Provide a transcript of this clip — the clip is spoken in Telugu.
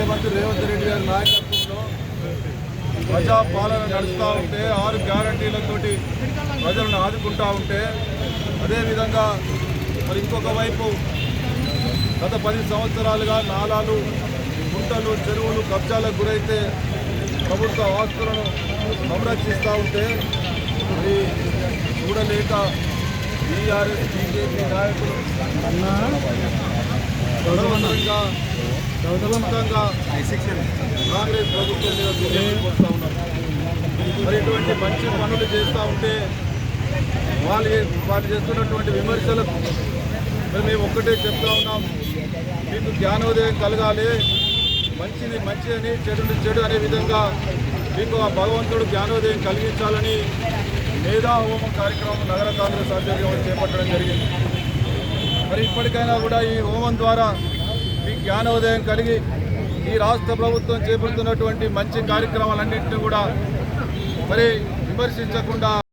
ముఖ్యమంత్రి రేవంత్ రెడ్డి గారి నాయకత్వంలో ప్రజా పాలన నడుస్తూ ఉంటే ఆరు గ్యారంటీలతోటి ప్రజలను ఆదుకుంటా ఉంటే అదేవిధంగా మరి ఇంకొక వైపు గత పది సంవత్సరాలుగా నాలాలు గుంటలు చెరువులు కబ్జాలకు గురైతే ప్రభుత్వ ఆస్తులను సంరక్షిస్తూ ఉంటే మరి చూడలేక బీఆర్ఎస్ బీజేపీ నాయకులు బలవంతంగా బలవంతంగా కాంగ్రెస్ ప్రభుత్వం మీద వస్తూ ఉన్నారు. మరి ఇటువంటి మంచి పనులు చేస్తూ ఉంటే వాళ్ళు వాళ్ళు చేస్తున్నటువంటి విమర్శలకు మరి మేము ఒక్కటే చెప్తా ఉన్నాం. మీకు జ్ఞానోదయం కలగాలి. మంచిది మంచి అని చెడుని చెడు అనే విధంగా మీకు ఆ భగవంతుడు జ్ఞానోదయం కలిగించాలని మేధా హోమం కార్యక్రమం నగర కాంగ్రెస్ ఆధ్వర్యంలో చేపట్టడం జరిగింది. మరి ఇప్పటికైనా కూడా ఈ హోమం ద్వారా మీ జ్ఞానోదయం కలిగి ఈ రాష్ట్ర ప్రభుత్వం చేపడుతున్నటువంటి మంచి కార్యక్రమాలన్నింటినీ కూడా మరి విమర్శించకుండా